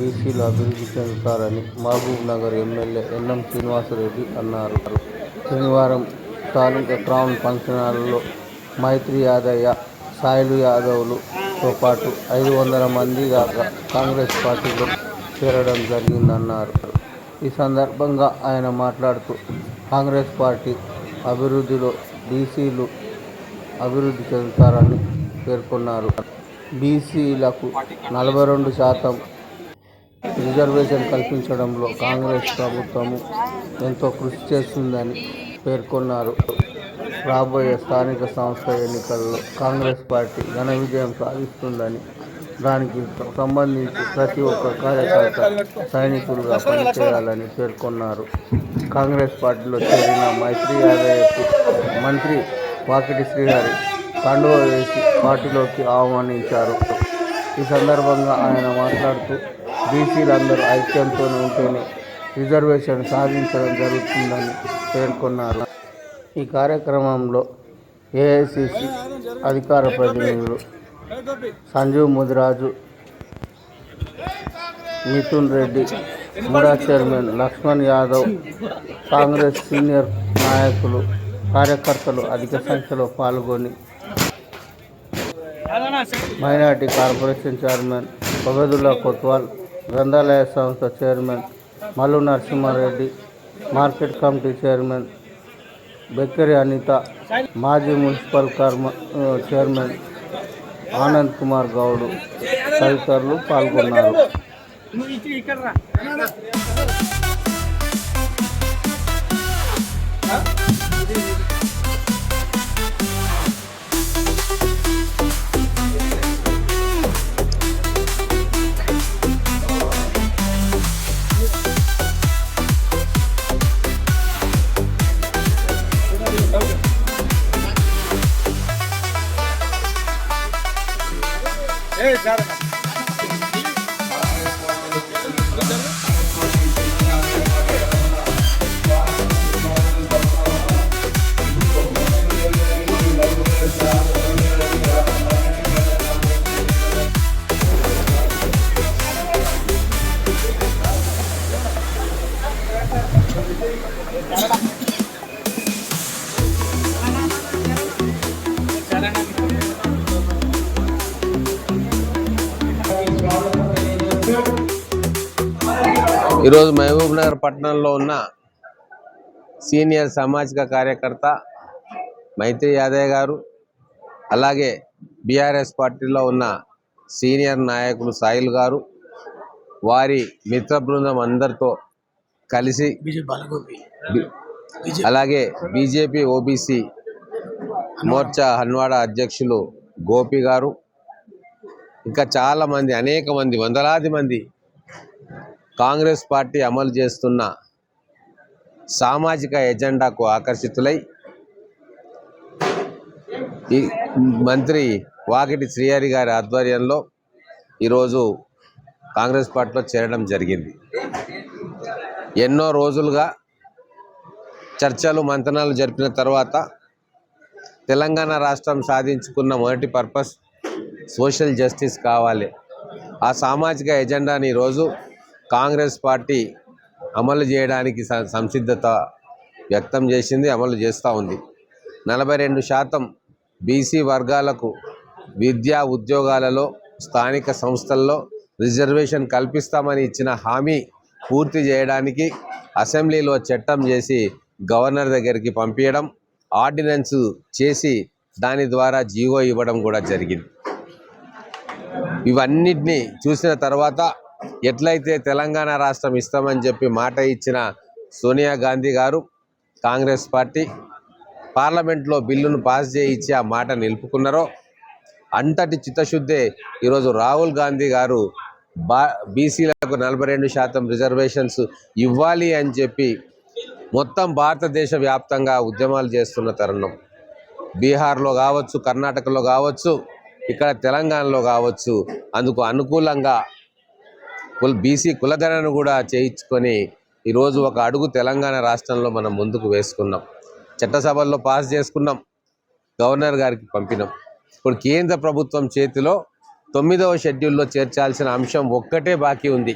బీసీలు అభివృద్ధి చెందుతారని Mahabub Nagar MLA N M Srinivasareddy అన్నారు. శనివారం స్థానిక క్రౌన్ ఫంక్షన్ హాల్లో మైత్రి యాదయ్య సాయిలు యాదవ్లతో పాటు ఐదు వందల మంది దాకా కాంగ్రెస్ పార్టీలో చేరడం జరిగిందన్నారు. ఈ సందర్భంగా ఆయన మాట్లాడుతూ కాంగ్రెస్ పార్టీ అభివృద్ధిలో బీసీలు అభివృద్ధి చెందుతారని పేర్కొన్నారు. బీసీలకు నలభై రెండు శాతం రిజర్వేషన్ కల్పించడంలో కాంగ్రెస్ ప్రభుత్వము ఎంతో కృషి చేస్తుందని పేర్కొన్నారు. రాబోయే స్థానిక సంస్థ ఎన్నికల్లో కాంగ్రెస్ పార్టీ ఘన విజయం సాధిస్తుందని దానికి సంబంధించి ప్రతి ఒక్క కార్యకర్త సైనికులుగా పనిచేయాలని పేర్కొన్నారు. కాంగ్రెస్ పార్టీలో చేరిన మైత్రి యాదయ్యకు మంత్రి వాకిటి శ్రీహరి కండువ వేసి పార్టీలోకి ఆహ్వానించారు. ఈ సందర్భంగా ఆయన మాట్లాడుతూ బీసీలందరూ ఐక్యంతో ఉంటేనే రిజర్వేషన్ సాధించడం జరుగుతుందని పేర్కొన్నారు. ఈ కార్యక్రమంలో ఏఐసిసి అధికార ప్రతినిధులు Sanjeev Mudiraju Mithun Reddy MUDA chairman Lakshman Yadav Congress senior నాయకులు కార్యకర్తలు అధిక సంఖ్యలో పాల్గొని minority corporation chairman Obedullah Kotwal గ్రంథాలయ సంస్థ chairman Mallu Narasimhareddy market committee chairman Bekkari Anitha మాజీ మున్సిపల్ కర్మ చైర్మన్ ఆనంద్ కుమార్ గౌడ్ తదితరులు పాల్గొన్నారు. ఈరోజు మహబూబ్ నగర్ పట్టణంలో ఉన్న సీనియర్ సామాజిక కార్యకర్త మైత్రి యాదయ్య గారు అలాగే బీఆర్ఎస్ పార్టీలో ఉన్న సీనియర్ నాయకులు సాయిల్ గారు వారి మిత్ర బృందం అందరితో కలిసి అలాగే బీజేపీ ఓబీసీ మోర్చా హన్వాడ అధ్యక్షులు గోపి గారు ఇంకా చాలా మంది అనేక మంది వందలాది మంది కాంగ్రెస్ పార్టీ అమలు చేస్తున్న సామాజిక ఎజెండాకు ఆకర్షితులై ఈ మంత్రి వాకిటి శ్రీహరి గారి ఆధ్వర్యంలో ఈరోజు కాంగ్రెస్ పార్టీలో చేరడం జరిగింది. ఎన్నో రోజులుగా చర్చలు మంతనాలు జరిపిన తర్వాత తెలంగాణ రాష్ట్రం సాధించుకున్న మొదటి పర్పస్ సోషల్ జస్టిస్ కావాలి. ఆ సామాజిక ఎజెండాని ఈరోజు కాంగ్రెస్ పార్టీ అమలు చేయడానికి సంసిద్ధత వ్యక్తం చేసింది అమలు చేస్తూ ఉంది. నలభై రెండు శాతం బీసీ వర్గాలకు విద్యా ఉద్యోగాలలో స్థానిక సంస్థల్లో రిజర్వేషన్ కల్పిస్తామని ఇచ్చిన హామీ పూర్తి చేయడానికి అసెంబ్లీలో చట్టం చేసి గవర్నర్ దగ్గరికి పంపించడం ఆర్డినెన్స్ చేసి దాని ద్వారా జీవో ఇవ్వడం కూడా జరిగింది. ఇవన్నిటిని చూసిన తర్వాత ఎట్లయితే తెలంగాణ రాష్ట్రం ఇస్తామని చెప్పి మాట ఇచ్చిన సోనియా గాంధీ గారు కాంగ్రెస్ పార్టీ పార్లమెంట్లో బిల్లును పాస్ చేయించి ఆ మాట నిలుపుకున్నారో అంతటి చిత్తశుద్ధే ఈరోజు రాహుల్ గాంధీ గారు బా బీసీలకు నలభై రెండు శాతం రిజర్వేషన్స్ ఇవ్వాలి అని చెప్పి మొత్తం భారతదేశ వ్యాప్తంగా ఉద్యమాలు చేస్తున్న తరుణం. బీహార్లో కావచ్చు కర్ణాటకలో కావచ్చు ఇక్కడ తెలంగాణలో కావచ్చు అందుకు అనుకూలంగా కుల బీసీ కులగణను కూడా చేయించుకొని ఈరోజు ఒక అడుగు తెలంగాణ రాష్ట్రంలో మనం ముందుకు వేసుకున్నాం. చట్టసభల్లో పాస్ చేసుకున్నాం. గవర్నర్ గారికి పంపినాం. ఇప్పుడు కేంద్ర ప్రభుత్వం చేతిలో తొమ్మిదవ షెడ్యూల్లో చేర్చాల్సిన అంశం ఒక్కటే బాకీ ఉంది.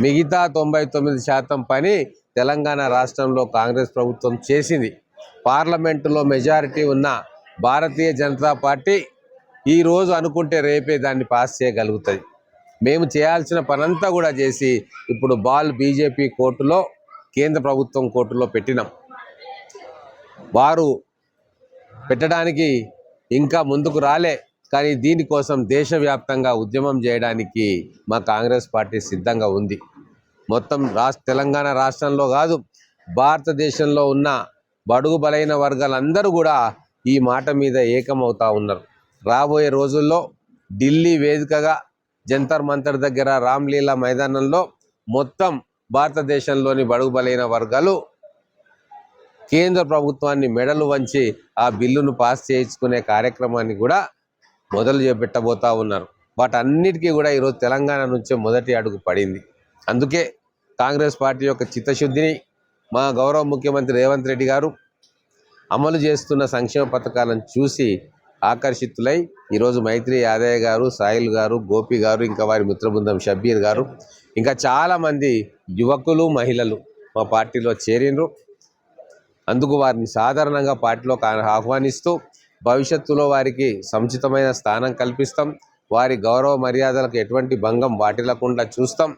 మిగతా తొంభై తొమ్మిది శాతం పని తెలంగాణ రాష్ట్రంలో కాంగ్రెస్ ప్రభుత్వం చేసింది. పార్లమెంటులో మెజారిటీ ఉన్న భారతీయ జనతా పార్టీ ఈరోజు అనుకుంటే రేపే దాన్ని పాస్ చేయగలుగుతుంది. మేము చేయాల్సిన పనంతా కూడా చేసి ఇప్పుడు బాల్ బీజేపీ కోర్టులో కేంద్ర ప్రభుత్వం కోర్టులో పెట్టినాం. వారు పెట్టడానికి ఇంకా ముందుకు రాలే కానీ దీనికోసం దేశవ్యాప్తంగా ఉద్యమం చేయడానికి మా కాంగ్రెస్ పార్టీ సిద్ధంగా ఉంది. మొత్తం రాష్ట్ర తెలంగాణ రాష్ట్రంలో కాదు భారతదేశంలో ఉన్న బడుగు బలైన వర్గాలందరూ కూడా ఈ మాట మీద ఏకమవుతా ఉన్నారు. రాబోయే రోజుల్లో ఢిల్లీ వేదికగా జంతర్ మంతర్ దగ్గర రామ్లీలా మైదానంలో మొత్తం భారతదేశంలోని బడుగు బలైన వర్గాలు కేంద్ర ప్రభుత్వాన్ని మెడలు వంచి ఆ బిల్లును పాస్ చేయించుకునే కార్యక్రమాన్ని కూడా మొదలు చేపెట్టబోతా ఉన్నారు. వాటన్నిటికీ కూడా ఈరోజు తెలంగాణ నుంచే మొదటి అడుగు పడింది. అందుకే కాంగ్రెస్ పార్టీ యొక్క చిత్తశుద్ధిని మా గౌరవ ముఖ్యమంత్రి రేవంత్ రెడ్డి గారు అమలు చేస్తున్న సంక్షేమ పథకాలను చూసి ఆకర్షితులై ఈరోజు మైత్రి యాదయ్య గారు సాయిల్ గారు గోపి గారు ఇంకా వారి మిత్రబృందం షబ్బీర్ గారు ఇంకా చాలామంది యువకులు మహిళలు మా పార్టీలో చేరినరు. అందుకు వారిని సాధారణంగా పార్టీలో ఆహ్వానిస్తూ భవిష్యత్తులో వారికి సముచితమైన స్థానం కల్పిస్తాం. వారి గౌరవ మర్యాదలకు ఎటువంటి భంగం వాటిల్లకుండా చూస్తాం.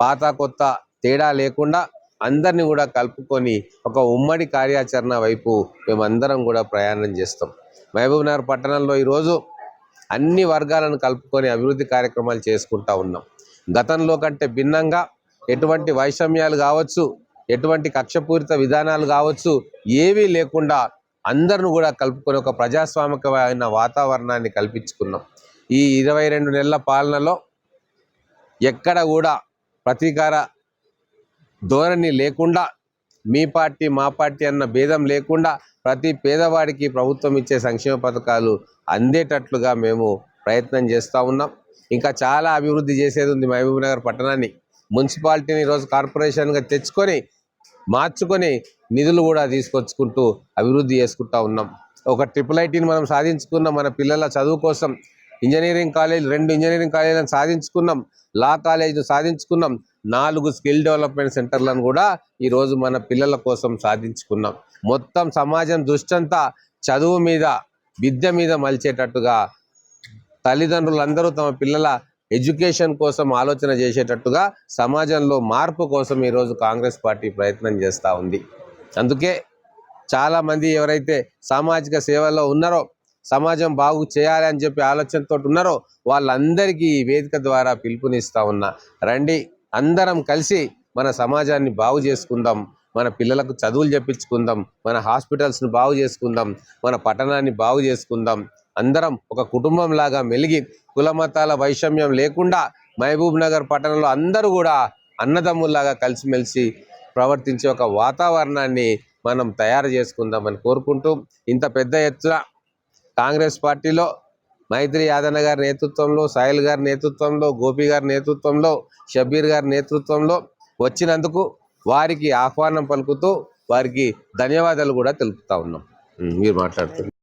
పాత కొత్త తేడా లేకుండా అందరినీ కూడా కలుపుకొని ఒక ఉమ్మడి కార్యాచరణ వైపు మేమందరం కూడా ప్రయాణం చేస్తాం. మహబూబ్నగర్ పట్టణంలో ఈరోజు అన్ని వర్గాలను కలుపుకొని అభివృద్ధి కార్యక్రమాలు చేసుకుంటా ఉన్నాం. గతంలో కంటే భిన్నంగా ఎటువంటి వైషమ్యాలు కావచ్చు ఎటువంటి కక్షపూరిత విధానాలు కావచ్చు ఏవీ లేకుండా అందరిని కూడా కలుపుకొని ఒక ప్రజాస్వామికమైన వాతావరణాన్ని కల్పించుకున్నాం. ఈ ఇరవై రెండు నెలల పాలనలో ఎక్కడ కూడా ప్రతీకార ధోరణి లేకుండా మీ పార్టీ మా పార్టీ అన్న భేదం లేకుండా ప్రతి పేదవాడికి ప్రభుత్వం ఇచ్చే సంక్షేమ పథకాలు అందేటట్లుగా మేము ప్రయత్నం చేస్తూ ఉన్నాం. ఇంకా చాలా అభివృద్ధి చేసేది ఉంది మహబూబ్నగర్ పట్టణాన్ని. మున్సిపాలిటీని ఈరోజు కార్పొరేషన్గా తెచ్చుకొని మార్చుకొని నిధులు కూడా తీసుకొచ్చుకుంటూ అభివృద్ధి చేసుకుంటూ ఉన్నాం. ఒక ట్రిపుల్ ఐటీని మనం సాధించుకున్నాం మన పిల్లల చదువు కోసం. ఇంజనీరింగ్ కాలేజ్ రెండు ఇంజనీరింగ్ కాలేజీలను సాధించుకున్నాం. లా కాలేజీని సాధించుకున్నాం. నాలుగు స్కిల్ డెవలప్మెంట్ సెంటర్లను కూడా ఈరోజు మన పిల్లల కోసం సాధించుకున్నాం. మొత్తం సమాజం దృష్టంతా చదువు మీద విద్య మీద మలిచేటట్టుగా తల్లిదండ్రులందరూ తమ పిల్లల ఎడ్యుకేషన్ కోసం ఆలోచన చేసేటట్టుగా సమాజంలో మార్పు కోసం ఈరోజు కాంగ్రెస్ పార్టీ ప్రయత్నం చేస్తూ ఉంది. అందుకే చాలామంది ఎవరైతే సామాజిక సేవల్లో ఉన్నారో సమాజం బాగు చేయాలి అని చెప్పి ఆలోచనతో ఉన్నారో వాళ్ళందరికీ ఈ వేదిక ద్వారా పిలుపునిస్తూ ఉన్నా. రండి. అందరం కలిసి మన సమాజాన్ని బాగు చేసుకుందాం మన పిల్లలకు చదువులు చెప్పించుకుందాం మన హాస్పిటల్స్ను బాగు చేసుకుందాం మన పట్టణాన్ని బాగు చేసుకుందాం. అందరం ఒక కుటుంబం లాగా మెలిగి కులమతాల వైషమ్యం లేకుండా మహబూబ్ నగర్ పట్టణంలో అందరూ కూడా అన్నదమ్ముల్లాగా కలిసిమెలిసి ప్రవర్తించే ఒక వాతావరణాన్ని మనం తయారు చేసుకుందామని కోరుకుంటూ ఇంత పెద్ద ఎత్తున కాంగ్రెస్ పార్టీలో మైత్రి యాదన్న గారి నేతృత్వంలో సాయిల్ గారి నేతృత్వంలో గోపి గారి నేతృత్వంలో షబీర్ గారి నేతృత్వంలో వచ్చినందుకు వారికి ఆహ్వానం పలుకుతూ వారికి ధన్యవాదాలు కూడా తెలుపుతా ఉన్నాం. మీరు మాట్లాడుతున్నారు